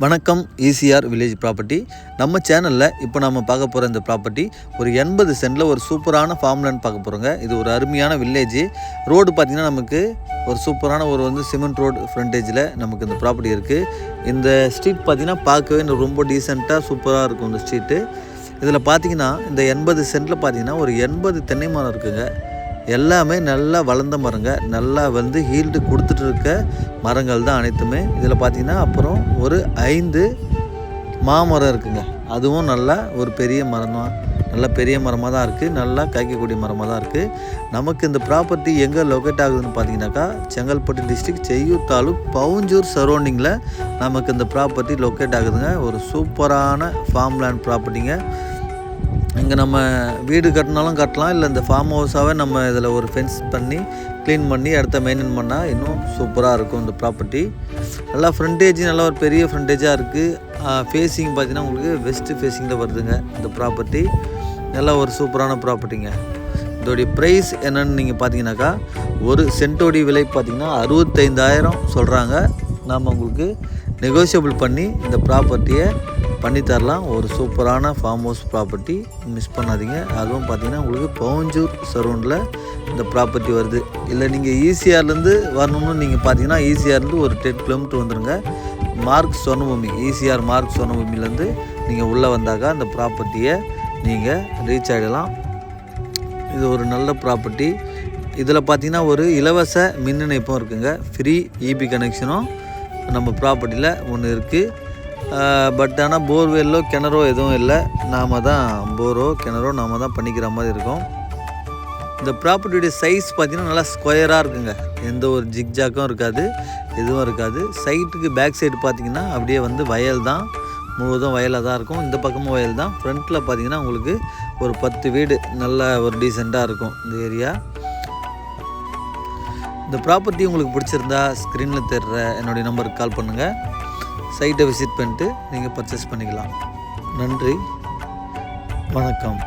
வணக்கம் ECR village property நம்ம சேனலில் இப்போ நம்ம பார்க்க போகிற இந்த ப்ராப்பர்ட்டி ஒரு எண்பது சென்டில் ஒரு சூப்பரான ஃபார்ம்லேண்ட் பார்க்க போகிறோங்க இது ஒரு அருமையான வில்லேஜ் ரோடு பார்த்திங்கன்னா நமக்கு ஒரு சூப்பரான ஒரு வந்து சிமெண்ட் ரோடு ஃப்ரண்டேஜில் நமக்கு இந்த ப்ராப்பர்ட்டி இருக்குது இந்த ஸ்ட்ரீட் பார்த்திங்கன்னா பார்க்கவே இன்னும் ரொம்ப டீசெண்டாக சூப்பராக இருக்கும் இந்த ஸ்ட்ரீட்டு இதில் பார்த்தீங்கன்னா இந்த எண்பது சென்டில் பார்த்தீங்கன்னா ஒரு எண்பது தென்னை மரம் இருக்குங்க. எல்லாமே நல்லா வளர்ந்த மரங்க. நல்லா வந்து ஹீல்டு கொடுத்துட்டு இருக்க மரங்கள் தான் அனைத்துமே. இதில் பார்த்தீங்கன்னா அப்புறம் ஒரு ஐந்து மாமரம் இருக்குங்க. அதுவும் நல்லா ஒரு பெரிய மரம் தான் நல்லா பெரிய மரமாக தான் இருக்குது நல்லா காய்க்கக்கூடிய மரமாக தான் இருக்குது நமக்கு இந்த ப்ராப்பர்ட்டி எங்கே லொக்கேட் ஆகுதுன்னு பார்த்தீங்கன்னாக்கா செங்கல்பட்டு டிஸ்ட்ரிக்ட் செய்யூர் தாலுக் பவுஞ்சூர் சரௌண்டிங்கில் நமக்கு இந்த ப்ராப்பர்ட்டி லொக்கேட் ஆகுதுங்க. ஒரு சூப்பரான ஃபார்ம் லேண்ட் ப்ராப்பர்ட்டிங்க இங்கே நம்ம வீடு கட்டினாலும் கட்டலாம் இல்லை இந்த ஃபார்ம் ஹவுஸாகவே நம்ம இதில் ஒரு ஃபென்ஸ் பண்ணி க்ளீன் பண்ணி இடத்த மெயின்டைன் பண்ணால் இன்னும் சூப்பராக இருக்கும் இந்த ப்ராப்பர்ட்டி நல்லா ஃப்ரண்டேஜ் நல்லா ஒரு பெரிய ஃப்ரண்டேஜாக இருக்குது ஃபேஸிங் பார்த்தீங்கன்னா உங்களுக்கு வெஸ்ட்டு ஃபேஸிங்கில் வருதுங்க இந்த ப்ராப்பர்ட்டி நல்லா ஒரு சூப்பரான ப்ராப்பர்ட்டிங்க இதோடைய ப்ரைஸ் என்னென்னு நீங்கள் பார்த்தீங்கன்னாக்கா ஒரு சென்ட்டோடைய விலை பார்த்தீங்கன்னா அறுபத்தைந்தாயிரம் சொல்கிறாங்க நாம் உங்களுக்கு நெகோஷியபிள் பண்ணி இந்த ப்ராப்பர்ட்டியை பண்ணி தரலாம். ஒரு சூப்பரான ஃபார்ம் ஹவுஸ் ப்ராப்பர்ட்டி மிஸ் பண்ணாதீங்க. அதுவும் பார்த்தீங்கன்னா உங்களுக்கு பவுஞ்சூர் சரௌண்டில் இந்த ப்ராப்பர்ட்டி வருது. இல்லை நீங்கள் ஈசிஆர்லேருந்து வரணும்னு நீங்கள் பார்த்தீங்கன்னா ஈசிஆர்லேருந்து ஒரு டென் கிலோமீட்டர் வந்துடுங்க மார்க் சொன்னபூமி ஈசிஆர் மார்க் சொன்னபூமிலேருந்து நீங்கள் உள்ளே வந்தாக்கா அந்த ப்ராப்பர்ட்டியை நீங்கள் ரீச் ஆகிடலாம் இது ஒரு நல்ல ப்ராப்பர்ட்டி இதில் பார்த்தீங்கன்னா ஒரு இலவச மின் இணைப்பும் இருக்குங்க. ஃப்ரீ இபி கனெக்ஷனும் நம்ம ப்ராப்பர்ட்டியில் ஒன்று இருக்குது பட் ஆனால் போர்வெல்லோ கிணறோ எதுவும் இல்லை. நாம் தான் போரோ கிணறோ நாம் தான் பண்ணிக்கிற மாதிரி இருக்கும். இந்த ப்ராப்பர்ட்டியுடைய சைஸ் பார்த்தீங்கன்னா நல்லா ஸ்கொயராக இருக்குங்க. எந்த ஒரு ஜிக்ஜாக்கும் இருக்காது எதுவும் இருக்காது. சைட்டுக்கு பேக் சைடு பார்த்தீங்கன்னா அப்படியே வந்து வயல் தான். முழுவதும் வயலாக தான் இருக்கும். இந்த பக்கமும் வயல் தான். ஃப்ரண்ட்டில் பார்த்தீங்கன்னா உங்களுக்கு ஒரு பத்து வீடு நல்ல ஒரு டீசெண்டாக இருக்கும் இந்த ஏரியா இந்த ப்ராப்பர்ட்டி உங்களுக்கு பிடிச்சிருந்தா ஸ்க்ரீனில் தெரிற என்னுடைய நம்பருக்கு கால் பண்ணுங்கள் சைட்டை விசிட் பண்ணிட்டு நீங்கள் பர்ச்சேஸ் பண்ணிக்கலாம். நன்றி. வணக்கம்.